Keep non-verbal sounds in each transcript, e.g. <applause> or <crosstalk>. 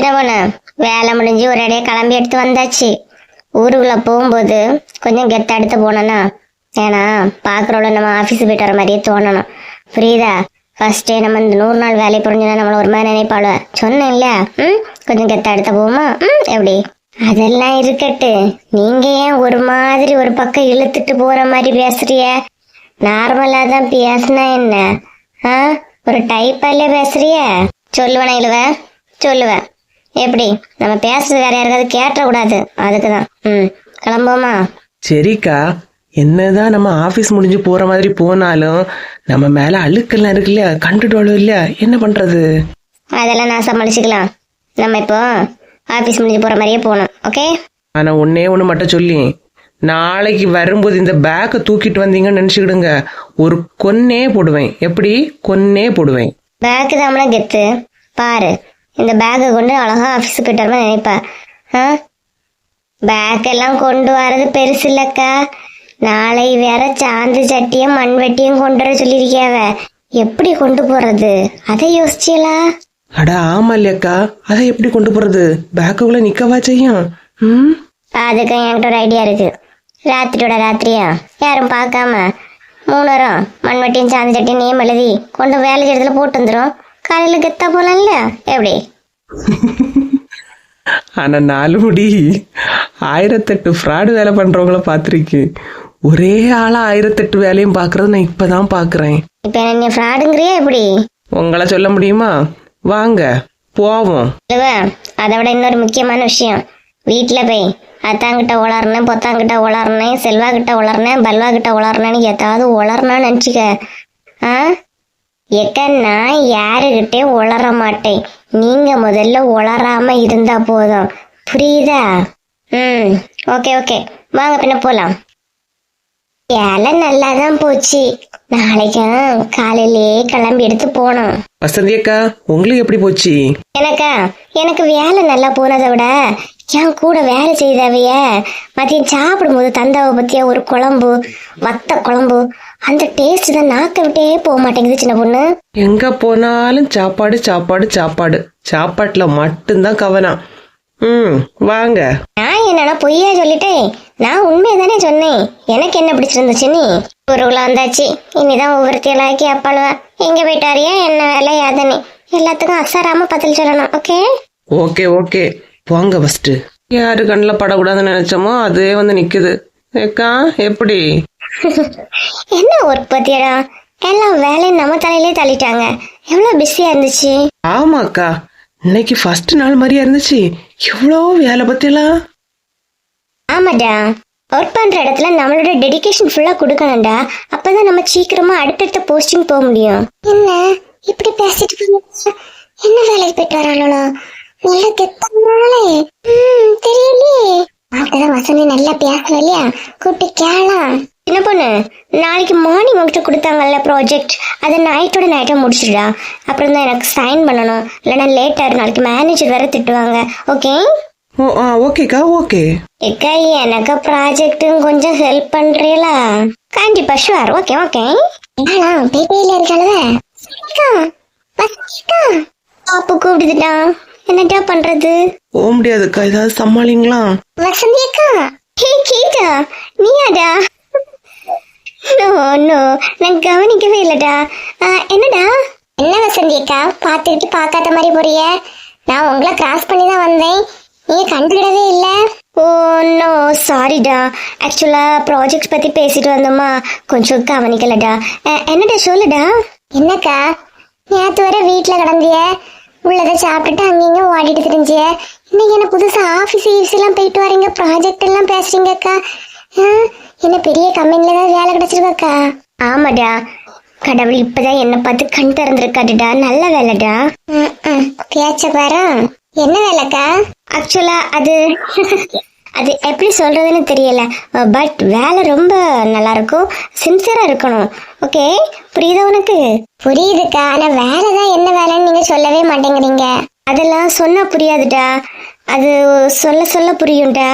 சின்ன பொண்ணு வேலை முடிஞ்சு ஒரு அடையே கிளம்பி எடுத்து வந்தாச்சு. ஊருக்குள்ள போகும்போது கொஞ்சம் கெத்த எடுத்து போனோன்னா ஏன்னா பாக்குறோட நம்ம ஆபீஸ் போயிட்டு வர மாதிரியே தோணணும். புரியுதா? ஃபர்ஸ்டே நம்ம இந்த நூறு நாள் வேலை புரிஞ்சுனா நம்மளை ஒரு மாதிரி நினைப்பாள. சொன்னேன் இல்லையா ம் கொஞ்சம் கெத்த எடுத்து போகுமா ம் எப்படி? அதெல்லாம் இருக்கட்டு. நீங்க ஏன் ஒரு மாதிரி ஒரு பக்கம் இழுத்துட்டு போற மாதிரி பேசுறிய? நார்மலா தான் பேசினா என்ன? ஆ ஒரு டைப்பாலே பேசுறிய? சொல்லுவேன் இழுவ? சொல்லுவேன் எப்படி? நம்ம பேசுறது வேற யாருக்காவது கேட்டக்கூடாது அதுக்கு தான் ம். கிளம்புவோமா? சரிக்கா. என்னதான் நம்ம ஆபீஸ் முடிஞ்சு போற மாதிரி போனாலும் நம்ம மேல அழுக்கெல்லாம் இருக்குல்ல கண்டுட்டோம் இல்ல என்ன பண்றது? அதெல்லாம் நான் சமாளிச்சுக்கலாம். நம்ம இப்போ ஆஃபீஸ் முடிஞ்சு போகிற மாதிரியே போகணும். ஓகே? ஆனா ஒன்னே ஒண்ணு மட்டும் சொல்லி. நாளைக்கு வரும்போது இந்த பேக்கை தூக்கிட்டு வந்தீங்கன்னு நினைச்சுக்கிடுங்க. ஒரு கொன்னே போடுவேன். எப்படி? கொன்னே போடுவேன். பேக்கு தான் கெத்து. பாரு. இந்த பேக்கை கொண்டு அழகா ஆஃபீஸுக்கு போயிட்டு வரமா நினைப்பா. ஆ? பேக் எல்லாம் கொண்டு வரது பெருசு இல்லக்கா. நாளை வேற சாந்து சட்டியும் மண்வெட்டியும் கொண்டு வர சொல்லியிருக்கியாவ. எப்படி கொண்டு போறது? அதை யோசிச்சியலா? அட ஆமா இல்லையாக்கா. அதை எப்படி கொண்டு போறது? பேக்குக்குள்ள நிக்கவா செய்யும்? ம்? அதுக்கு என்கிட்ட ஒரு ஐடியா இருக்கு. ராத்திரியோட ராத்திரியா? யாரும் பார்க்காம. மூணு வரும் மண்வெட்டியும் சாந்தி சட்டியும் நேம் எழுதி கொண்டு வேலை இடத்துல போட்டு வந்துடும் காலையில் கெத்தா போலாம்ல எப்படி ஆனா நாலு முடி ஆயிரத்தெட்டு ஃப்ராடு வேலை பண்றவங்கள பார்த்திருக்கு ஒரே ஆளா ஆயிரத்தெட்டு வேலையும் பாக்குறது நான் இப்பதான் பாக்குறேன் இப்போ என்ன ஃப்ராடுங்கிறியா எப்படி உங்களை சொல்ல முடியுமா வாங்க போவோம் அதை விட இன்னொரு முக்கியமான விஷயம் வீட்டில் போய் அத்தாங்கிட்ட உளறனேன் பொத்தாங்கிட்ட உளறனேன் செல்வா கிட்ட உளறனேன் பல்வா கிட்ட உளறனேன்னு ஏதாவது உளறனான்னு நினச்சிக்க ஆ எக்க நான் யாருக்கிட்டே உளர மாட்டேன். நீங்க முதல்ல உளராம இருந்தா போதும். புரியுதா? ம் ஓகே ஓகே. வாங்க பின்ன போலாம். வேலை நல்லா தான் போச்சு. நாளைக்கும் காலையிலேயே கிளம்பி எடுத்து போனோம் வசந்தி அக்கா உங்களுக்கு எப்படி போச்சு? எனக்கா? எனக்கு வேலை நல்லா போனதை விட என் கூட வேலை செய்தவைய மதியம் சாப்பிடும்போது தந்தாவை பத்தியா ஒரு குழம்பு வத்த குழம்பு அந்த டேஸ்ட் தான் நாக்க விட்டே போக மாட்டேங்குது சின்ன பொண்ணு. எங்க போனாலும் சாப்பாடு சாப்பாடு சாப்பாடு. சாப்பாட்டுல மட்டும்தான் கவனம். ம் வாங்க. நான் என்னன்னா பொய்யா சொல்லிட்டேன்? நான் உண்மையை தானே சொன்னேன்? எனக்கு என்ன பிடிச்சிருந்துச்சு நீ ஊருக்குள்ள வந்தாச்சு. இனிதான் ஒவ்வொருத்தியலாக்கி அப்பாளுவா. எங்க போயிட்டாரியா? என்ன வேலை யாதனே எல்லாத்துக்கும் அசாராம பதில் சொல்லணும் ஓகே? Okay okay. போங்க ஃபர்ஸ்ட் யாரு கண்ணில் படக்கூடாதுன்னு நினைச்சோமோ அதுவே வந்து நிக்குது. ஏக்கா எப்படி? என்ன ஒர்க் பத்தியடா எல்லாம் வேலையும் நம்ம தலையிலே தள்ளிட்டாங்க. எவ்வளவு பிஸியா இருந்துச்சு? ஆமாக்கா இன்னைக்கு ஃபர்ஸ்ட் நாள் மாதிரியா இருந்துச்சு. எவ்வளோ வேலை பத்தியெல்லாம் ஆமாடா. ஒர்க் பண்ற இடத்துல நம்மளோட டெடிகேஷன் ஃபுல்லா கொடுக்கணும்டா. அப்பதான் நம்ம சீக்கிரமா அடுத்தடுத்த போஸ்டிங் போக முடியும். என்ன? இப்படி பேசிட்டு? என்ன வேலைக்கு போயிட்டு வராளோ நல்ல கெத்தாலே ம் தெரியலையே. அவர்கிட்ட வசந்தி நல்லா பேசணும் இல்லையா? கூப்பிட்டு கேளாம் என்ன பொண்ணு? நாளைக்கு மார்னிங் உங்ககிட்ட கொடுத்தாங்கல்ல ப்ராஜெக்ட் அதை நைட்டோட நைட்டா முடிச்சிடுடா. அப்புறம் தான் எனக்கு சைன் பண்ணணும். இல்லைன்னா லேட்டாக நாளைக்கு மேனேஜர் வேற திட்டுவாங்க. ஓகே ஓ ஆ ஓகேக்கா ஓகே எக்கா எனக்கு ப்ராஜெக்ட்டும் கொஞ்சம் ஹெல்ப் பண்றீங்களா? கண்டிப்பா ஷுவர் ஓகே ஓகே பேபியில இருக்காளவ பாப்பு கூப்பிடுதுடா. என்னடா பண்றது? போக முடியாதுக்கா ஏதாவது சமாளிங்களா? வசந்தி அக்கா ஹே கீதா நீயாடா? நோ நோ நான் கவனிக்கவே இல்லடா. ஆ, என்னடா? என்ன வசந்தி அக்கா பார்த்துக்கிட்டு பார்க்காத மாதிரி போறிய? நான் உங்களை கிராஸ் பண்ணி தான் வந்தேன். நீங்க கண்டுக்கிடவே இல்ல. ஓ நோ சாரிடா ஆக்சுவலா ப்ராஜெக்ட் பத்தி பேசிட்டு வந்தோமா? கொஞ்சம் கவனிக்கலடா. அ, என்னடா சொல்லுடா? என்னக்கா நேத்து வரை வீட்ல கிடந்திய? உள்ளதை சாப்பிட்டுட்டு அங்கங்க ஓடிட்டு தெரிஞ்சிய இன்னைக்கு என்ன புதுசா ஆபீஸ் ஈஃபீஸ் எல்லாம் போயிட்டு வரீங்க? ப்ராஜெக்ட் எல்லாம் பேசுறீங்க அக்கா. என்ன பெரிய கம்பெனில தான் வேலை கிடைச்சிருக்கா ஆமாடா. கடவுள் இப்பதான் என்ன பார்த்து கண் திறந்திருக்காடுடா நல்ல வேலைடா. பேச்ச பாரு. என்ன வேலைக்கா ஆக்சுவலா அது <laughs> அது எப்படி சொல்றதுன்னு தெரியல. பட் வேலை ரொம்ப நல்லா இருக்கும் சின்சியரா இருக்கணும். ஓகே புரியுதா உனக்கு? புரியுதுக்கா. ஆனா வேலை தான் என்ன வேலைன்னு நீங்க சொல்லவே மாட்டேங்கிறீங்க. அதெல்லாம் சொன்னா புரியாதுடா. அது சொல்ல சொல்ல புரியும்டா.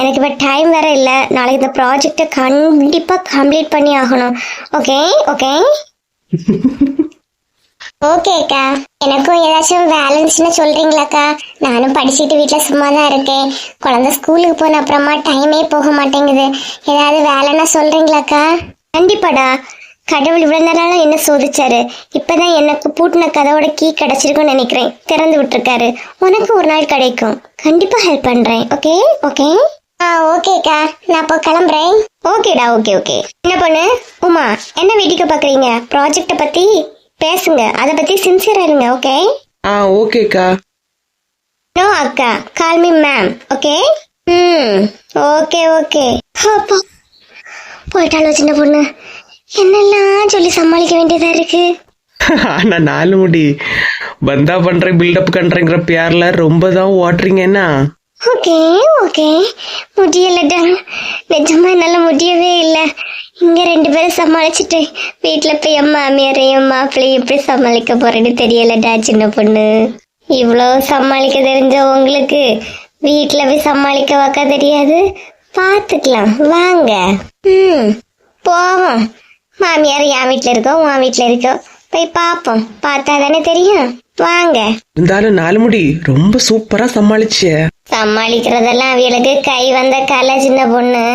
எனக்கு இப்போ டைம் வேற இல்லை. நாளைக்கு இந்த ப்ராஜெக்டை கண்டிப்பாக கம்ப்ளீட் பண்ணி ஆகணும். ஓகே ஓகே <laughs> ஓகேக்கா எனக்கும் ஏதாச்சும் வேலை இருந்துச்சுன்னா சொல்றீங்களாக்கா நானும் படிச்சுட்டு வீட்ல சும்மா தான் இருக்கேன். குழந்தை ஸ்கூலுக்கு போன அப்புறமா டைமே போக மாட்டேங்குது. ஏதாவது வேலைன்னா சொல்றீங்களாக்கா கண்டிப்பாடா. கடவுள் இவ்வளவு நேரம் என்ன சோதிச்சாரு? இப்பதான் எனக்கு பூட்டின கதவோட கீ கிடைச்சிருக்கும்னு நினைக்கிறேன். திறந்து விட்டுருக்காரு. உனக்கு ஒரு நாள் கிடைக்கும். கண்டிப்பா ஹெல்ப் பண்றேன். ஓகே ஓகே ஆ ஓகேக்கா நான் அப்போ கிளம்புறேன். ஓகேடா ஓகே ஓகே என்ன பொண்ணு? உமா என்ன வீட்டுக்கு பாக்குறீங்க ப்ராஜெக்ட பத்தி? பேசுங்க. அத பத்தி சின்சியரா இருங்க ஓகே ஆ ஓகேக்கா நோ அக்கா. Call me ma'am okay hmm okay okay அப்பா போயிட்டாலும் சின்ன பொண்ணு. என்னெல்லாம் சொல்லி சமாளிக்க வேண்டியதா இருக்கு? ஆனா நாலு முடி. பந்தா பண்றேன் பில்டப் பண்றேங்கிற பேர்ல ரொம்ப தான் ஓட்டுறீங்க என்ன? ஓகே ஓகே முடியலடா. நிஜமா என்னால முடியவே இல்லை. இங்க ரெண்டு பேரும் சமாளிச்சுட்டு வீட்டுல போய் என் மாமியாரையும் மாப்பிள்ளையும் எப்படி சமாளிக்க போறேன்னு தெரியலடா சின்ன பொண்ணு. இவ்வளோ சமாளிக்க தெரிஞ்ச உங்களுக்கு வீட்டுல போய் சமாளிக்க வைக்க தெரியாது? பார்த்துக்கலாம் வாங்க. ம் போவோம். மாமியார் என் வீட்டில் இருக்கோம் உன் வீட்டில் இருக்கோம் போய் பார்ப்போம் பார்த்தா தானே தெரியும். வாங்க. இருந்தாலும் நாலு முடி. ரொம்ப சூப்பரா சமாளிச்சே. சமாளிக்கிறதெல்லாம் அவளுக்கு கை வந்த கலை சின்ன பொண்ணு.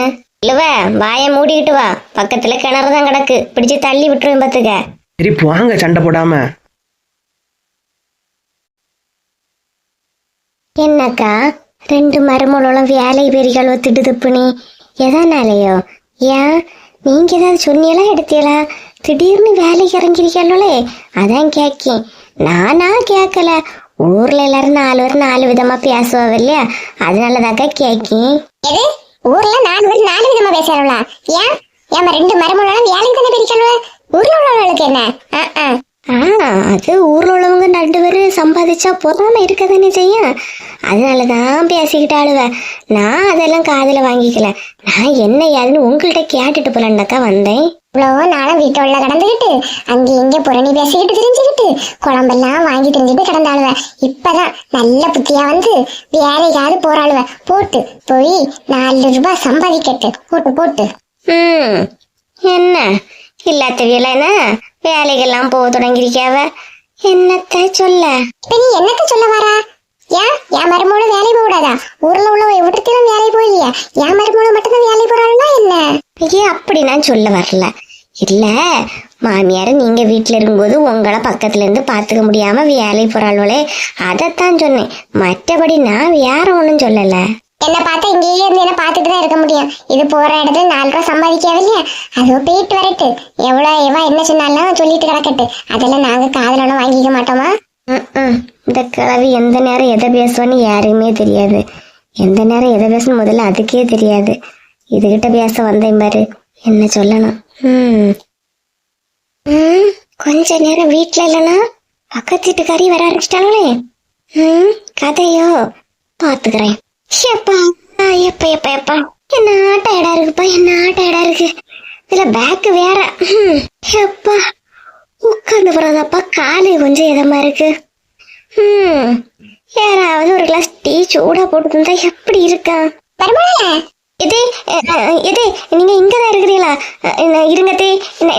இல்லவ வாயை மூடிக்கிட்டு வா. பக்கத்துல கிணறு தான் கிடக்கு. பிடிச்சு தள்ளி விட்டுருவேன் பாத்துக்க. சரி வாங்க சண்டை போடாம. என்னக்கா? ரெண்டு மருமகளும் வேலை பெரிகள் ஒத்துட்டு துப்புனி. எதனாலயோ? ஏன்? நீங்க ஏதாவது சொன்னீங்களா எடுத்தீங்களா? திடீர்னு வேலைக்கு இறங்கிருக்கீங்களே அதான் கேக்கேன். நானா கேட்கல ஊர்ல எல்லாரும் நாலு பேர் நாலு விதமா பேசுவாங்க இல்லையா? அதனாலதாக்கா கேக்கேன். எது? ஊர்ல நான் ஒரு நாலு விதமா பேசுறாங்களா? ஏன்? ஏமா ரெண்டு மருமகளும் வேலைக்கு தானே பிரிக்கணும் ஊர்ல உள்ளவளுக்கு என்ன? ஆ. அது ஊர்ல உள்ளவங்க ரெண்டு பேரும் சம்பாதிச்சா பொறாம இருக்க தானே செய்யும் அதனால தான் பேசிக்கிட்டாளுவ நான் அதெல்லாம் காதுல வாங்கிக்கல. நான் என்ன ஏதுன்னு உங்கள்கிட்ட கேட்டுட்டு போலான்னாக்கா வந்தேன். இவ்வளோ நாளும் வீட்டு உள்ள கடந்துக்கிட்டு அங்கே இங்கே புரணி பேசிக்கிட்டு தெரிஞ்சுக்கிட்டு குழம்பெல்லாம் வாங்கி தெரிஞ்சுட்டு கிடந்தாளுவ. இப்பதான் நல்ல புத்தியா வந்து வேலைக்காவது போறாளுவ. போட்டு போய் நாலு ரூபாய் சம்பாதிக்கட்டு. போட்டு போட்டு. ம் என்ன? இல்லாதவியல வேலைக்கெல்லாம் போக தொடங்கிருக்காவ என்னத்த சொல்ல? நீ என்னத்த சொல்ல வரா? ஏன் என் மருமோட வேலை போடாதா ஊர்ல உள்ள விட்டுத்திலும் வேலை போயிலையா என் மருமோட மட்டும்தான் வேலை போறாளுன்னா என்ன? ஏன் அப்படி நான் சொல்ல வரல. இல்ல மாமியார் நீங்க வீட்டுல இருக்கும்போது உங்களை பக்கத்துல இருந்து பாத்துக்க முடியாம வேலை போறாளே அதைத்தான் சொன்னேன். மற்றபடி நான் வேற ஒண்ணும் சொல்லல. என்ன பார்த்தா இங்கேயே இருந்து என்ன பார்த்துட்டு தான் இருக்க முடியும். இது போற இடத்துல நாலு ரூபா சம்பாதிக்காது இல்லையா அது போயிட்டு வரட்டு. எவ்வளவு எவா என்ன சொன்னாலும் சொல்லிட்டு கிடக்கட்டு. அதெல்லாம் நாங்க காதலனும் வாங்கிக்க மாட்டோமா? இந்த கிழவி எந்த நேரம் எதை பேசுவான்னு யாருக்குமே தெரியாது. எந்த நேரம் எதை பேசணும் முதல்ல அதுக்கே தெரியாது. இதுகிட்ட பேச வந்தேன் பாரு. என்ன சொல்லணும்? ம் ம் கொஞ்ச நேரம் வீட்ல இல்லைன்னா பக்கத்து வீட்டுக்காரி வர ஆரம்பிச்சிட்டாங்களே. ம் கதையோ? பாத்துக்கிறேன் எப்பா எப்ப எப்ப எப்ப? என்ன டயர்டா இருக்குப்பா என்ன டயர்டா இருக்கு? இதுல பேக் வேற. எப்பா? உட்காந்து போறதாப்பா காலு கொஞ்சம் இதமா இருக்கு. ம் யாராவது ஒரு கிளாஸ் டீ சூடா போட்டு தந்தா எப்படி இருக்கா? இது இது நீங்க இங்க தான் இருக்கிறீங்களா இருங்க தே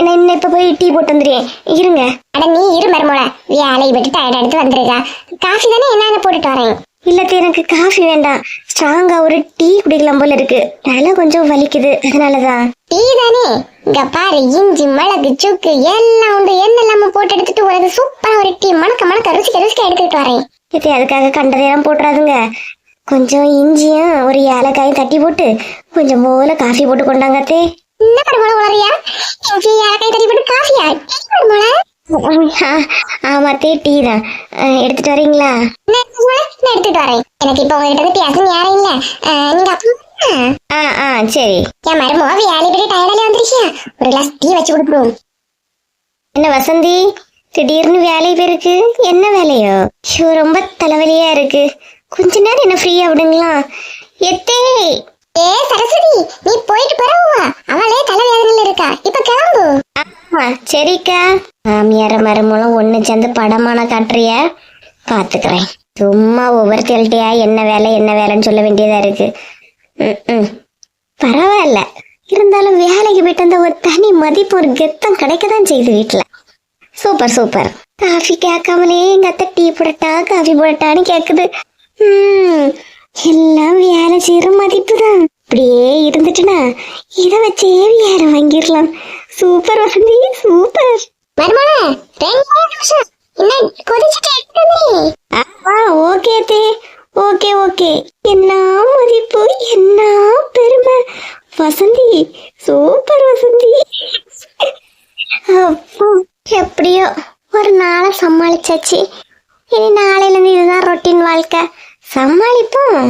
நான் இப்ப போய் டீ போட்டு வந்துடுறேன். இருங்க. அட நீ இரு மருமோள. வேலையை விட்டு டயர்ட் எடுத்து வந்துருக்கா. காஃபி தானே என்ன போட்டுட்டு வரேன். இல்ல தே எனக்கு காஃபி வேண்டாம். ஸ்ட்ராங்கா ஒரு டீ குடிக்கலாம் போல இருக்கு. தலை கொஞ்சம் வலிக்குது. அதனாலதான். டீ தானே இங்க பாரு இஞ்சி மிளகு சுக்கு எல்லாம் உண்டு. என்னெல்லாம போட்டு எடுத்துட்டு உனக்கு சூப்பரா ஒரு டீ. மணக்க மணக்க ருசிக்க ருசிக்க எடுத்துட்டு வரேன். இது அதுக்காக கண்டதையெல்லாம் போட்டுறாதுங்க. கொஞ்சம் இஞ்சியும் ஒரு ஏலக்காயும் தட்டி போட்டு கொஞ்சம் போல காஃபி போட்டு கொண்டாங்க அத்தே. என்ன படமோல உளறியா? இஞ்சி ஏலக்காய் தட்டி போட்டு காஃபியா? ஆமா தே டீ தான். எடுத்துட்டு வரீங்களா? நான் எடுத்துட்டு வரேன். எனக்கு இப்போ உங்ககிட்ட இருந்து பேச நேரம் இல்ல. நீங்க ஆ ஆ சரி. என் மருமோ விட்டு டயர்டாலே வந்துருச்சியா ஒரு கிளாஸ் டீ வச்சு கொடுப்போம் என்ன வசந்தி? திடீர்னு வேலை போயிருக்கு. என்ன வேலையோ? ஐயோ ரொம்ப தலைவலியா இருக்கு. கொஞ்ச நேரம் என்ன ஃப்ரீயா விடுங்களா? எத்தே! ஏ சரஸ்வதி நீ போயிட்டு பரவுவா அவளே தலைவேதனையில இருக்கா. இப்ப கிளம்பு. ஆமா சரிக்கா. மாமியார மருமூலம் ஒண்ணு சேர்ந்து படமான காட்டுறிய? பாத்துக்கிறேன். சும்மா ஒவ்வொருத்தல்கிட்டயா என்ன வேலை என்ன வேலைன்னு சொல்ல வேண்டியதா இருக்கு. ம், பரவாயில்ல. இருந்தாலும் வேலைக்கு போயிட்டு அந்த ஒரு தனி மதிப்பு ஒரு கெத்தம் கிடைக்க தான் செய்யுது வீட்டுல சூப்பர் சூப்பர். காஃபி கேட்காமலே எங்க அத்தை டீ போடட்டா காஃபி போடட்டான்னு கேக்குது. ம், எல்லாம் வேலை செய்யற மதிப்பு தான் அப்படியே இருந்துட்டுனா இதை வச்சே வேற வாங்கிடலாம். Super Vasanthi super. மருமன ரெண்டு நிமிஷம். என்ன கொதிச்சுட்டு ஆ ஓகே தே ஓகே ஓகே. என்ன மதிப்பு என்ன பெருமை. வசந்தி சூப்பர் வசந்தி. அப்போ எப்படியோ ஒரு நாளை சமாளிச்சாச்சு. இனி நாளையில இருந்து இதுதான் ரொட்டீன் வாழ்க்கை. சமாளிப்போம்.